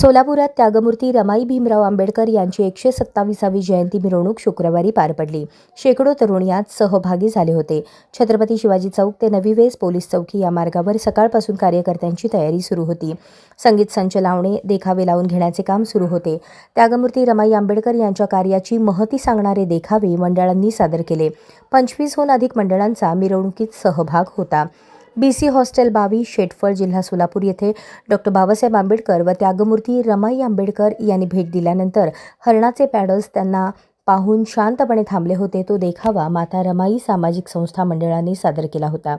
सोलापुरात त्यागमूर्ती रमाई भीमराव आंबेडकर यांची एकशे सत्तावीसावी जयंती मिरवणूक शुक्रवारी पार पडली. शेकडो तरुण यात सहभागी झाले होते. छत्रपती शिवाजी चौक ते नवी वेस पोलीस चौकी या मार्गावर सकाळपासून कार्यकर्त्यांची तयारी सुरू होती. संगीत संच लावणे देखावे लावून घेण्याचे काम सुरू होते. त्यागमूर्ती रमाई आंबेडकर यांच्या कार्याची महती सांगणारे देखावे मंडळांनी सादर केले. पंचवीसहून अधिक मंडळांचा मिरवणुकीत सहभाग होता. बी सी हॉस्टेल बावी शेटफळ जिल्हा सोलापूर येथे डॉक्टर बाबासाहेब आंबेडकर व त्यागमूर्ती रमाई आंबेडकर यांनी भेट दिल्यानंतर हरणाचे पॅडल्स त्यांना पाहून शांतपणे थांबले होते. तो देखावा माता रमाई सामाजिक संस्था मंडळाने सादर केला होता.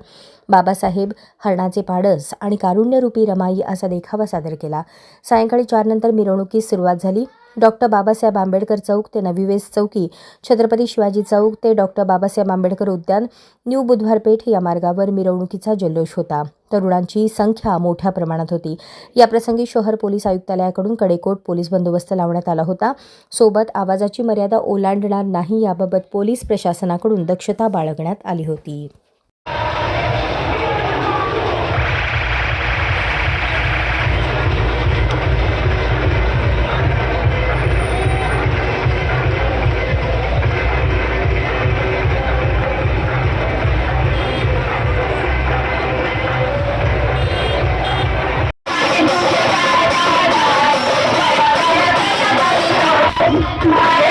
बाबासाहेब हरणाचे पाडस आणि कारुण्यरूपी रमाई असा देखावा सादर केला. सायंकाळी चारनंतर मिरवणुकीस सुरुवात झाली. डॉक्टर बाबासाहेब आंबेडकर चौक ते नवीवेस चौकी छत्रपती शिवाजी चौक ते डॉक्टर बाबासाहेब आंबेडकर उद्यान न्यू बुधवारपेठ या मार्गावर मिरवणुकीचा जल्लोष होता. तरुणांची संख्या मोठ्या प्रमाणात होती. याप्रसंगी शहर पोलीस आयुक्तालयाकडून कडेकोट पोलीस बंदोबस्त लावण्यात आला होता. सोबत आवाजाची मर्यादा ओलांडणार नाही याबाबत पोलीस प्रशासनाकडून दक्षता बाळगण्यात आली होती. Bye.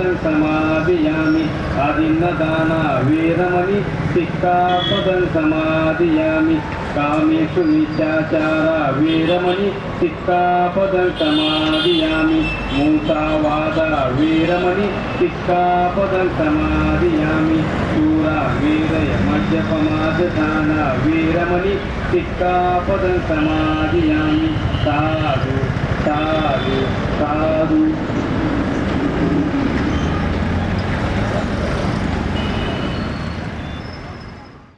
పదం సమాధియామి. అదిన్న అదిన్నదాన వీరమణి సిక్తాపదం సమాధియామి. కామేషు మిథ్యాచార వీరమణి సిక్తాపదం సమాధియామి. మూసావాద వీరమణి సిక్తాపదం సమాధియామి. చూర వీరయ మద్యపమాదాన వీరమణి సిక్తాపదం సమాధియామి. సాధు సాధు సాధు.